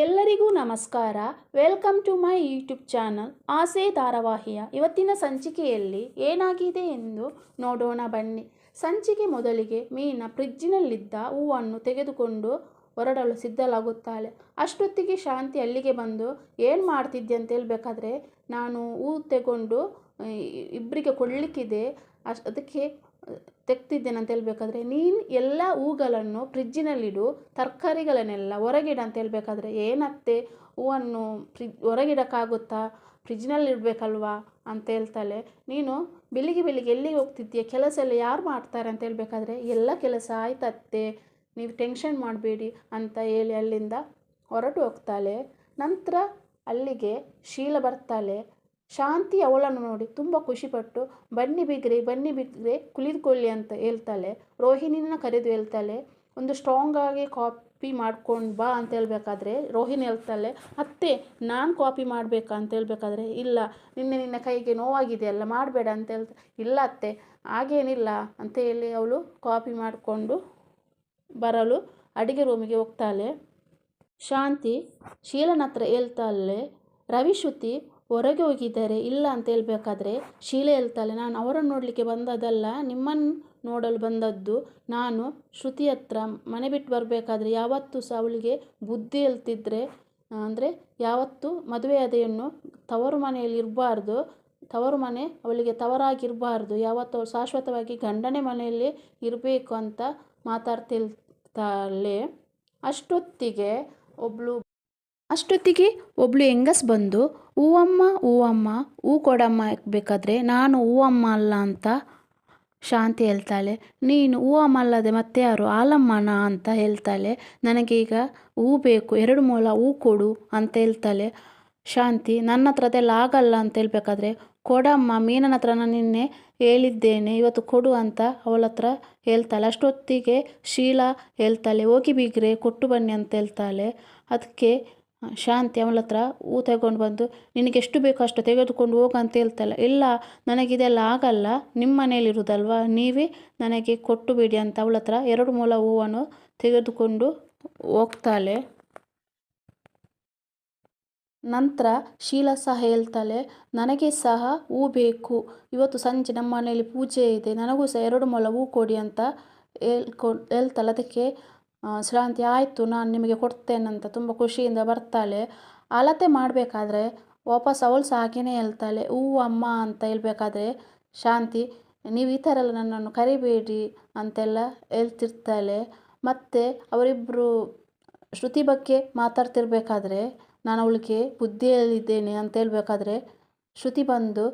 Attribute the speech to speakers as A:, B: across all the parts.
A: ಎಲ್ಲರಿಗೂ ನಮಸ್ಕಾರ. Welcome to my YouTube channel. Aase ಧಾರಾವಾಹಿಯ ಇವತ್ತಿನ ಸಂಚಿಕೆಯಲ್ಲಿ ಏನಾಗಿದೆ ಎಂದು ನೋಡೋಣ ಬನ್ನಿ. ಸಂಚಿಕೆ ಮೊದಲಿಗೆ ಮೀನ ಫ್ರಿಜ್ಜಿನಲ್ಲಿದ್ದ ಹೂವನ್ನು ತೆಗೆದುಕೊಂಡು ಹೊರಡಲು ಸಿದ್ಧಲಾಗುತ್ತಾಳೆ ಅಷ್ಟೊತ್ತಿಗೆ ಶಾಂತಿ ಅಲ್ಲಿಗೆ ಬಂದು, ಏನು ಮಾಡ್ತಿದ್ದೆ ಅಂತ ಹೇಳ್ಬೇಕಾದ್ರೆ, ನಾನು ಹೂ ತಗೊಂಡು ಇಬ್ಬರಿಗೆ ಕೊಡಲಿಕ್ಕಿದೆ. ಅಶ್ ಅದಕ್ಕೆ ತೆಗ್ತಿದ್ದೇನೆ ಅಂತ ಹೇಳಬೇಕಾದ್ರೆ ನೀನು ಎಲ್ಲ ಹೂಗಳನ್ನು ಫ್ರಿಜ್ಜಿನಲ್ಲಿಡು, ತರಕಾರಿಗಳನ್ನೆಲ್ಲ ಹೊರಗಿಡ ಅಂತ ಹೇಳಬೇಕಾದ್ರೆ ಏನತ್ತೆ ಹೂವನ್ನು ಫ್ರಿಜ್ ಹೊರಗಿಡೋಕ್ಕಾಗುತ್ತಾ? ಫ್ರಿಜ್ನಲ್ಲಿ ಇಡಬೇಕಲ್ವಾ ಅಂತ ಹೇಳ್ತಾಳೆ. ನೀನು ಬೆಳಿಗ್ಗೆ ಬೆಳಿಗ್ಗೆ ಎಲ್ಲಿಗೆ ಹೋಗ್ತಿದ್ದೀಯ ಕೆಲಸ ಎಲ್ಲ ಯಾರು ಮಾಡ್ತಾರೆ ಅಂತ ಹೇಳಬೇಕಾದ್ರೆ ಎಲ್ಲ ಕೆಲಸ ಆಯ್ತತ್ತೆ. ನೀವು ಟೆನ್ಷನ್ ಮಾಡಬೇಡಿ ಅಂತ ಹೇಳಿ ಅಲ್ಲಿಂದ ಹೊರಟು ಹೋಗ್ತಾಳೆ. ನಂತರ ಅಲ್ಲಿಗೆ ಶೀಲ ಬರ್ತಾಳೆ. ಶಾಂತಿ ಅವಳನ್ನು ನೋಡಿ ತುಂಬ ಖುಷಿಪಟ್ಟು, ಬನ್ನಿ ಬಿಗ್ರಿ, ಬನ್ನಿ ಬಿಗ್ರೆ ಕುಳಿದುಕೊಳ್ಳಿ ಅಂತ ಹೇಳ್ತಾಳೆ. ರೋಹಿಣಿನ ಕರೆದು ಹೇಳ್ತಾಳೆ, ಒಂದು ಸ್ಟ್ರಾಂಗ್ ಆಗಿ ಕಾಪಿ ಮಾಡ್ಕೊಂಡು ಬಾ ಅಂತ ಹೇಳ್ಬೇಕಾದ್ರೆ, ರೋಹಿಣಿ ಹೇಳ್ತಾಳೆ, ಅತ್ತೆ, ನಾನು ಕಾಪಿ ಮಾಡಬೇಕಾ ಅಂತ ಹೇಳ್ಬೇಕಾದ್ರೆ, ಇಲ್ಲ, ನಿನ್ನೆ ನಿನ್ನ ಕೈಗೆ ನೋವಾಗಿದೆ ಅಲ್ಲ, ಮಾಡಬೇಡ ಅಂತ ಹೇಳ್ತ ಇಲ್ಲ ಅತ್ತೆ, ಹಾಗೇನಿಲ್ಲ, ಅಂತ ಹೇಳಿ ಅವಳು ಕಾಪಿ ಮಾಡಿಕೊಂಡು ಬರಲು ಅಡುಗೆ ರೂಮಿಗೆ ಹೋಗ್ತಾಳೆ. ಶಾಂತಿ ಶೀಲನ ಹತ್ರ ಹೇಳ್ತಾಳೆ ರವಿ ಶ್ರುತಿ ಹೊರಗೆ ಹೋಗಿದ್ದಾರೆ, ಇಲ್ಲ ಅಂತ ಹೇಳ್ಬೇಕಾದ್ರೆ ಶೀಲೆ ಹೇಳ್ತಾಳೆ ನಾನು ಅವರನ್ನು ನೋಡಲಿಕ್ಕೆ ಬಂದದಲ್ಲ ನಿಮ್ಮನ್ನು ನೋಡಲು ಬಂದದ್ದು ನಾನು ಶ್ರುತಿ ಹತ್ರ. ಮನೆ ಬಿಟ್ಟು ಬರಬೇಕಾದ್ರೆ ಯಾವತ್ತೂ ಸಹ ಅವಳಿಗೆ ಬುದ್ಧಿ ಹೇಳ್ತಿದ್ರೆ ಅಂದರೆ ಯಾವತ್ತೂ ಮದುವೆಯಾದೆಯನ್ನು ತವರು ಮನೆಯಲ್ಲಿ ಇರಬಾರ್ದು, ತವರು ಮನೆ ಅವಳಿಗೆ ತವರಾಗಿರಬಾರ್ದು, ಯಾವತ್ತೂ ಶಾಶ್ವತವಾಗಿ ಗಂಡನೇ ಮನೆಯಲ್ಲಿ ಇರಬೇಕು ಅಂತ ಮಾತಾಡ್ತಿರ್ತಾಳೆ. ಅಷ್ಟೊತ್ತಿಗೆ ಒಬ್ಬಳು ಅಷ್ಟೊತ್ತಿಗೆ ಒಬ್ಳು ಹೆಂಗಸ್ ಬಂದು, ಹೂವಮ್ಮ ಹೂವಮ್ಮ, ಹೂ ಕೊಡಮ್ಮ ಬೇಕಾದ್ರೆ ನಾನು ಹೂವಮ್ಮ ಅಲ್ಲ ಅಂತ ಶಾಂತಿ ಹೇಳ್ತಾಳೆ. ನೀನು ಹೂವಮ್ಮ ಅಲ್ಲದೆ ಮತ್ತೆ ಯಾರು? ಆಲಮ್ಮನ ಅಂತ ಹೇಳ್ತಾಳೆ. ನನಗೀಗ ಹೂ ಬೇಕು, ಎರಡು ಮೂಲ ಹೂ ಕೊಡು ಅಂತ ಹೇಳ್ತಾಳೆ ಶಾಂತಿ. ನನ್ನ ಹತ್ರ ಅದೆಲ್ಲ ಆಗಲ್ಲ ಅಂತ ಹೇಳ್ಬೇಕಾದ್ರೆ, ಕೊಡಮ್ಮ, ಮೀನನ ಹತ್ರ ನಾನು ನಿನ್ನೆ ಹೇಳಿದ್ದೇನೆ, ಇವತ್ತು ಕೊಡು ಅಂತ ಅವಳ ಹತ್ರ ಹೇಳ್ತಾಳೆ. ಅಷ್ಟೊತ್ತಿಗೆ ಶೀಲಾ ಹೇಳ್ತಾಳೆ, ಹೋಗಿ ಬೀಗ್ರೆ, ಕೊಟ್ಟು ಬನ್ನಿ ಅಂತ ಹೇಳ್ತಾಳೆ. ಅದಕ್ಕೆ ಶಾಂತಿ ಅವಳ ಹತ್ರ ಹೂ ತಗೊಂಡು ಬಂದು ನಿನಗೆ ಎಷ್ಟು ಬೇಕೋ ಅಷ್ಟು ತೆಗೆದುಕೊಂಡು ಹೋಗು ಅಂತ ಹೇಳ್ತಾಳೆ ಇಲ್ಲ, ನನಗಿದೆಲ್ಲ ಆಗಲ್ಲ, ನಿಮ್ಮ ಮನೇಲಿರುವುದಲ್ವಾ ನೀವೇ ನನಗೆ ಕೊಟ್ಟು ಬಿಡಿ ಅಂತ ಅವಳ ಹತ್ರ ಎರಡು ಮೂಲ ಹೂವನ್ನು ತೆಗೆದುಕೊಂಡು ಹೋಗ್ತಾಳೆ. ನಂತರ ಶೀಲಾ ಸಹ ಹೇಳ್ತಾಳೆ, ನನಗೆ ಸಹ ಹೂ ಬೇಕು. ಇವತ್ತು ಸಂಜೆ ನಮ್ಮ ಮನೆಯಲ್ಲಿ ಪೂಜೆ ಇದೆ. ನನಗೂ ಸಹ ಎರಡು ಮೊಳ ಹೂ ಕೊಡಿ ಅಂತ ಹೇಳ್ಕೊ, ಹೇಳ್ತಾಳೆ. ಅದಕ್ಕೆ ಶ್ರಾಂತಿ, ಆಯಿತು, ನಾನು ನಿಮಗೆ ಕೊಡ್ತೇನಂತ ತುಂಬ ಖುಷಿಯಿಂದ ಬರ್ತಾಳೆ. ಅಳತೆ ಮಾಡಬೇಕಾದ್ರೆ ವಾಪಸ್ ಅವಳು ಸಹ ಹಾಗೆಯೇ ಹೇಳ್ತಾಳೆ ಹೂ ಅಮ್ಮ ಅಂತ ಹೇಳಬೇಕಾದ್ರೆ ಶಾಂತಿ, ನೀವು ಈ ಥರ ಎಲ್ಲ ನನ್ನನ್ನು ಕರಿಬೇಡಿ ಅಂತೆಲ್ಲ ಹೇಳ್ತಿರ್ತಾಳೆ. ಮತ್ತು ಅವರಿಬ್ಬರು ಶ್ರುತಿ ಬಗ್ಗೆ ಮಾತಾಡ್ತಿರ್ಬೇಕಾದ್ರೆ, ನಾನು ಅವಳಿಗೆ ಬುದ್ಧಿ ಹೇಳಿದ್ದೇನೆ ಅಂತ ಹೇಳಬೇಕಾದ್ರೆ, ಶ್ರುತಿ ಬಂದು,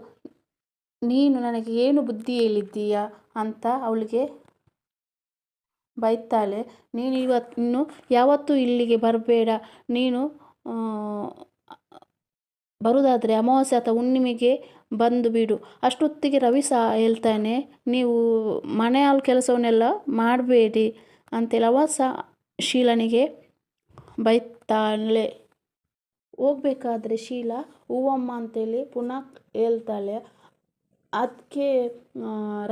A: ನೀನು ನನಗೆ ಏನು ಬುದ್ಧಿ ಹೇಳಿದ್ದೀಯಾ ಅಂತ ಅವಳಿಗೆ ಬೈತಾಳೆ, ನೀನು ಇವತ್ತು ಇನ್ನು ಯಾವತ್ತೂ ಇಲ್ಲಿಗೆ ಬರಬೇಡ. ನೀನು ಬರುವುದಾದರೆ ಅಮಾವಾಸ್ಯೆ ಅಥವಾ ಹುಣ್ಣಿಮೆಗೆ ಬಂದು ಬಿಡು. ಅಷ್ಟೊತ್ತಿಗೆ ರವಿ ಸಹ ಹೇಳ್ತಾನೆ, ನೀವು ಮನೆ ಹಾಲು ಕೆಲಸವನ್ನೆಲ್ಲ ಮಾಡಬೇಡಿ ಅಂತೇಳಿ ಅವ ಸಹ ಶೀಲನಿಗೆ ಬೈತಾಳೆ. ಹೋಗ್ಬೇಕಾದ್ರೆ ಶೀಲಾ, ಹೂವಮ್ಮ ಅಂತೇಳಿ ಪುನಃ ಹೇಳ್ತಾಳೆ. ಅದಕ್ಕೆ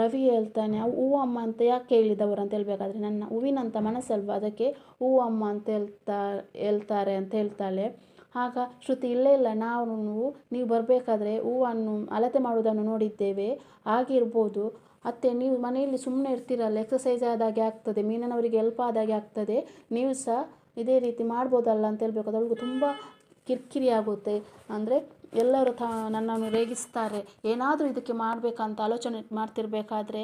A: ರವಿ ಹೇಳ್ತಾನೆ ಹೂವಮ್ಮ ಅಂತ ಯಾಕೆ ಹೇಳಿದವರು ಅಂತ ಹೇಳಬೇಕಾದ್ರೆ ನನ್ನ ಹೂವಿನಂಥ ಮನಸ್ಸಲ್ವ? ಅದಕ್ಕೆ ಹೂವಮ್ಮ ಅಂತ ಹೇಳ್ತಾ, ಹೇಳ್ತಾರೆ ಅಂತ ಹೇಳ್ತಾಳೆ. ಆಗ ಶ್ರುತಿ, ಇಲ್ಲೇ, ಇಲ್ಲ, ನಾವು ನೀವು ಬರಬೇಕಾದ್ರೆ ಹೂವನ್ನು ಅಳತೆ ಮಾಡುವುದನ್ನು ನೋಡಿದ್ದೇವೆ. ಆಗಿರ್ಬೋದು ಅತ್ತೆ, ನೀವು ಮನೆಯಲ್ಲಿ ಸುಮ್ಮನೆ ಇರ್ತೀರಲ್ಲ ಎಕ್ಸಸೈಸ್ ಆದಾಗೆ ಆಗ್ತದೆ, ಮೀನನವರಿಗೆ ಹೆಲ್ಪ್ ಆದಾಗೆ ಆಗ್ತದೆ. ನೀವು ಸಹ ಇದೇ ರೀತಿ ಮಾಡ್ಬೋದಲ್ಲ ಅಂತ ಹೇಳ್ಬೇಕು ಅವಳಿಗೆ ತುಂಬ ಕಿರಿಕಿರಿ ಆಗುತ್ತೆ. ಅಂದರೆ ಎಲ್ಲರೂ ತ, ನನ್ನನ್ನು ರೇಗಿಸ್ತಾರೆ. ಏನಾದರೂ ಇದಕ್ಕೆ ಮಾಡಬೇಕಂತ ಆಲೋಚನೆ ಮಾಡ್ತಿರ್ಬೇಕಾದ್ರೆ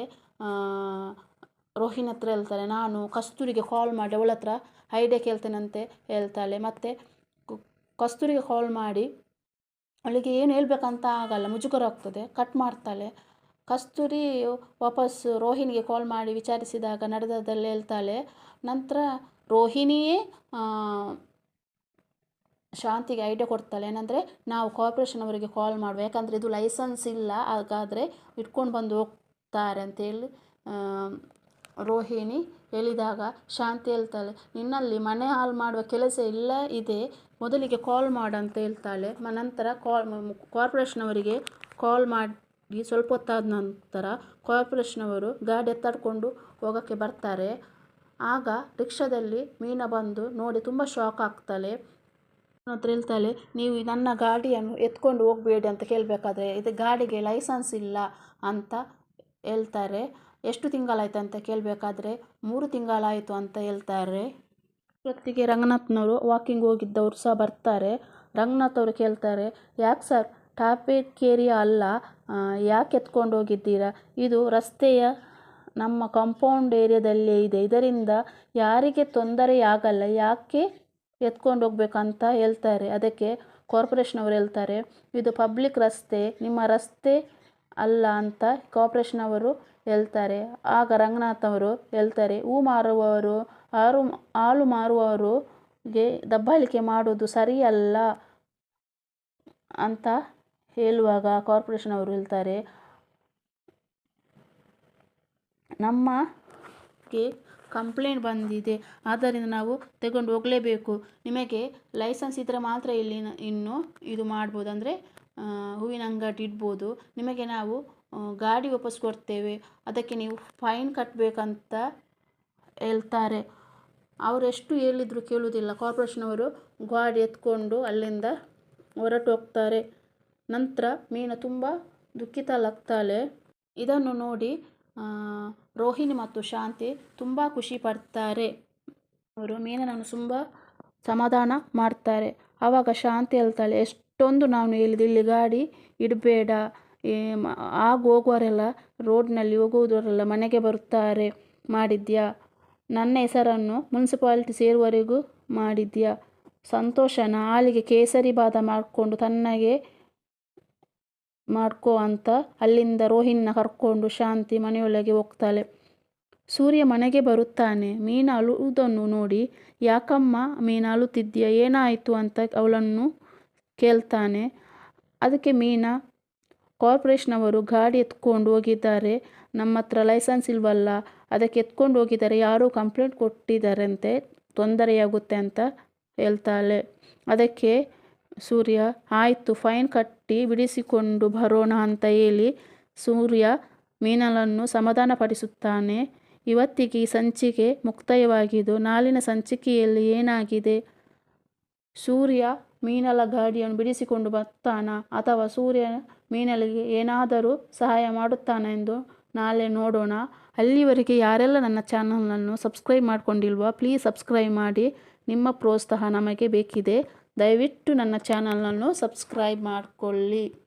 A: ರೋಹಿಣಿ ಹತ್ರ ಹೇಳ್ತಾಳೆ, ನಾನು ಕಸ್ತೂರಿಗೆ ಕಾಲ್ ಮಾಡಿ, ಅವಳ ಹತ್ರ ಐಡಿಯಾ ಕೇಳ್ತೇನಂತೆ ಹೇಳ್ತಾಳೆ. ಮತ್ತು ಕಸ್ತೂರಿಗೆ ಕಾಲ್ ಮಾಡಿ, ಅವಳಿಗೆ ಏನು ಹೇಳ್ಬೇಕಂತ ಆಗಲ್ಲ, ಮುಜುಗರ ಆಗ್ತದೆ ಕಟ್ ಮಾಡ್ತಾಳೆ. ಕಸ್ತೂರಿ ವಾಪಸ್ ರೋಹಿಣಿಗೆ ಕಾಲ್ ಮಾಡಿ ವಿಚಾರಿಸಿದಾಗ ನಡೆದದಲ್ಲಿ ಹೇಳ್ತಾಳೆ. ನಂತರ ರೋಹಿಣಿಯೇ ಶಾಂತಿಗೆ ಐಡಿಯಾ ಕೊಡ್ತಾಳೆ. ಏನಂದರೆ, ನಾವು ಕಾರ್ಪೊರೇಷನ್ ಅವರಿಗೆ ಕಾಲ್ ಮಾಡುವ. ಯಾಕಂದರೆ, ಇದು ಲೈಸೆನ್ಸ್ ಇಲ್ಲ. ಹಾಗಾದರೆ ಇಟ್ಕೊಂಡು ಬಂದು ಹೋಗ್ತಾರೆ ಅಂತೇಳಿ ರೋಹಿಣಿ ಹೇಳಿದಾಗ ಶಾಂತಿ ಹೇಳ್ತಾಳೆ, ನಿನ್ನಲ್ಲಿ ಮನೆ ಹಾಳು ಮಾಡುವ ಕೆಲಸ ಇಲ್ಲ, ಇದೆ. ಮೊದಲಿಗೆ ಕಾಲ್ ಮಾಡು ಅಂತ ಹೇಳ್ತಾಳೆ. ನಂತರ ಕಾಲ್ ಕಾರ್ಪೊರೇಷನವರಿಗೆ ಕಾಲ್ ಮಾಡಿ ಸ್ವಲ್ಪ ಹೊತ್ತಾದ ನಂತರ ಕಾರ್ಪೊರೇಷನವರು ಗಾಡಿ ಎತ್ತಾಡ್ಕೊಂಡು ಹೋಗೋಕ್ಕೆ ಬರ್ತಾರೆ. ಆಗ ರಿಕ್ಷಾದಲ್ಲಿ ಮೀನಾ ಬಂದು ನೋಡಿ, ತುಂಬ ಶಾಕ್ ಆಗ್ತಾಳೆ. ಹತ್ರ ಹೇಳ್ತಾಳೆ ನೀವು ನನ್ನ ಗಾಡಿಯನ್ನು ಎತ್ಕೊಂಡು ಹೋಗಬೇಡಿ ಅಂತ ಕೇಳಬೇಕಾದ್ರೆ, ಇದು ಗಾಡಿಗೆ ಲೈಸನ್ಸ್ ಇಲ್ಲ ಅಂತ ಹೇಳ್ತಾರೆ. ಎಷ್ಟು ತಿಂಗಳಾಯ್ತು ಅಂತ ಕೇಳಬೇಕಾದ್ರೆ, ಮೂರು ತಿಂಗಳಾಯಿತು ಅಂತ ಹೇಳ್ತಾರೆ. ಹೊತ್ತಿಗೆ ರಂಗನಾಥ್ನವರು ವಾಕಿಂಗ್ ಹೋಗಿದ್ದವರು ಸಹ ಬರ್ತಾರೆ. ರಂಗನಾಥ್ ಅವರು ಕೇಳ್ತಾರೆ, ಯಾಕೆ ಸರ್ ಟಾಪೇಟ್ ಏರಿಯಾ ಅಲ್ಲ ಯಾಕೆ ಎತ್ಕೊಂಡು ಹೋಗಿದ್ದೀರಾ? ಇದು ರಸ್ತೆಯ ನಮ್ಮ ಕಾಂಪೌಂಡ್ ಏರಿಯಾದಲ್ಲೇ ಇದೆ. ಇದರಿಂದ ಯಾರಿಗೆ ತೊಂದರೆಯಾಗಲ್ಲ ಯಾಕೆ ಎತ್ಕೊಂಡು ಹೋಗ್ಬೇಕಂತ ಹೇಳ್ತಾರೆ. ಅದಕ್ಕೆ ಕಾರ್ಪೊರೇಷನವರು ಹೇಳ್ತಾರೆ, ಇದು ಪಬ್ಲಿಕ್ ರಸ್ತೆ, ನಿಮ್ಮ ರಸ್ತೆ ಅಲ್ಲ ಅಂತ ಕಾರ್ಪೊರೇಷನವರು ಹೇಳ್ತಾರೆ. ಆಗ ರಂಗನಾಥ್ ಅವರು ಹೇಳ್ತಾರೆ, ಹೂ ಮಾರುವವರು ಹಾರು ಹಾಲು ಮಾರುವವರಿಗೆ ದಬ್ಬಾಳಿಕೆ ಮಾಡೋದು ಸರಿಯಲ್ಲ ಅಂತ ಹೇಳುವಾಗ ಕಾರ್ಪೊರೇಷನವರು ಹೇಳ್ತಾರೆ. ನಮಗೆ ಕಂಪ್ಲೇಂಟ್ ಬಂದಿದೆ. ಆದ್ದರಿಂದ ನಾವು ತಗೊಂಡು ಹೋಗಲೇಬೇಕು. ನಿಮಗೆ ಲೈಸೆನ್ಸ್ ಇದ್ದರೆ ಮಾತ್ರ ಇಲ್ಲಿ ಇನ್ನು ಇದು ಮಾಡ್ಬೋದು. ಅಂದರೆ ಹೂವಿನ ಅಂಗಡಿ ಇಡ್ಬೋದು. ನಿಮಗೆ ನಾವು ಗಾಡಿ ವಾಪಸ್ ಕೊಡ್ತೇವೆ. ಅದಕ್ಕೆ ನೀವು ಫೈನ್ ಕಟ್ಟಬೇಕಂತ ಹೇಳ್ತಾರೆ. ಅವರೆಷ್ಟು ಹೇಳಿದ್ರು ಕೇಳುವುದಿಲ್ಲ. ಕಾರ್ಪೊರೇಷನವರು ಗಾಡಿ ಎತ್ಕೊಂಡು ಅಲ್ಲಿಂದ ಹೊರಟು ಹೋಗ್ತಾರೆ. ನಂತರ ಮೀನು ತುಂಬ ದುಃಖಿತಲಾಗ್ತಾಳೆ ಇದನ್ನು ನೋಡಿ ರೋಹಿಣಿ ಮತ್ತು ಶಾಂತಿ ತುಂಬ ಖುಷಿ ಪಡ್ತಾರೆ. ಅವರು ಮೀನನನ್ನು ತುಂಬ ಸಮಾಧಾನ ಮಾಡ್ತಾರೆ. ಆವಾಗ ಶಾಂತಿ ಹೇಳ್ತಾಳೆ, ಎಷ್ಟೊಂದು ನಾನು ಹೇಳಿದೆ ಇಲ್ಲಿ ಗಾಡಿ ಇಡಬೇಡ. ಆಗ ಹೋಗುವರೆಲ್ಲ ರೋಡ್ನಲ್ಲಿ ಹೋಗುವುದರೆಲ್ಲ ಮನೆಗೆ ಬರುತ್ತಾರೆ. ಮಾಡಿದ್ಯಾ? ನನ್ನ ಹೆಸರನ್ನು ಮುನ್ಸಿಪಾಲಿಟಿ ಸೇರುವವರೆಗೂ ಮಾಡಿದ್ಯಾ? ಸಂತೋಷನ ಹಾಲಿಗೆ ಕೇಸರಿ ಬಾದ ಮಾಡಿಕೊಂಡು ತಣ್ಣಗೆ ಮಾಡ್ಕೊ ಅಂತ ಅಲ್ಲಿಂದ ರೋಹಿನ್ನ ಕರ್ಕೊಂಡು ಶಾಂತಿ ಮನೆಯೊಳಗೆ ಹೋಗ್ತಾಳೆ. ಸೂರ್ಯ ಮನೆಗೆ ಬರುತ್ತಾನೆ. ಮೀನು ಅಳುವುದನ್ನು ನೋಡಿ, ಯಾಕಮ್ಮ ಮೀನು ಅಳುತ್ತಿದ್ದೀಯ, ಏನಾಯಿತು ಅಂತ ಅವಳನ್ನು ಕೇಳ್ತಾನೆ. ಅದಕ್ಕೆ ಮೀನಾ, ಕಾರ್ಪೊರೇಷನವರು ಗಾಡಿ ಎತ್ಕೊಂಡು ಹೋಗಿದ್ದಾರೆ. ನಮ್ಮ ಹತ್ರ ಲೈಸೆನ್ಸ್ ಇಲ್ವಲ್ಲ, ಅದಕ್ಕೆ ಎತ್ಕೊಂಡು ಹೋಗಿದ್ದಾರೆ. ಯಾರೂ ಕಂಪ್ಲೇಂಟ್ ಕೊಟ್ಟಿದ್ದಾರಂತೆ, ತೊಂದರೆಯಾಗುತ್ತೆ ಅಂತ ಹೇಳ್ತಾಳೆ. ಅದಕ್ಕೆ ಸೂರ್ಯ, ಆಯಿತು, ಫೈನ್ ಕಟ್ಟಿ ಬಿಡಿಸಿಕೊಂಡು ಬರೋಣ ಅಂತ ಹೇಳಿ ಸೂರ್ಯ ಮೀನಲನ್ನು ಸಮಾಧಾನಪಡಿಸುತ್ತಾನೆ. ಇವತ್ತಿಗೆ ಈ ಸಂಚಿಕೆ ಮುಕ್ತಾಯವಾಗಿದ್ದು ನಾಳಿನ ಸಂಚಿಕೆಯಲ್ಲಿ ಏನಾಗಿದೆ? ಸೂರ್ಯ ಮೀನಲ ಗಾಡಿಯನ್ನು ಬಿಡಿಸಿಕೊಂಡು ಬರ್ತಾನ ಅಥವಾ ಸೂರ್ಯ ಮೀನಲಿಗೆ ಏನಾದರೂ ಸಹಾಯ ಮಾಡುತ್ತಾನ ಎಂದು ನಾಳೆ ನೋಡೋಣ. ಅಲ್ಲಿವರೆಗೆ ಯಾರೆಲ್ಲ ನನ್ನ ಚಾನಲನ್ನು ಸಬ್ಸ್ಕ್ರೈಬ್ ಮಾಡ್ಕೊಂಡಿಲ್ವಾ, ಪ್ಲೀಸ್ ಸಬ್ಸ್ಕ್ರೈಬ್ ಮಾಡಿ. ನಿಮ್ಮ ಪ್ರೋತ್ಸಾಹ ನಮಗೆ ಬೇಕಿದೆ. ದಯವಿಟ್ಟು ನನ್ನ ಚಾನಲನ್ನು ಸಬ್ಸ್ಕ್ರೈಬ್ ಮಾಡಿಕೊಳ್ಳಿ.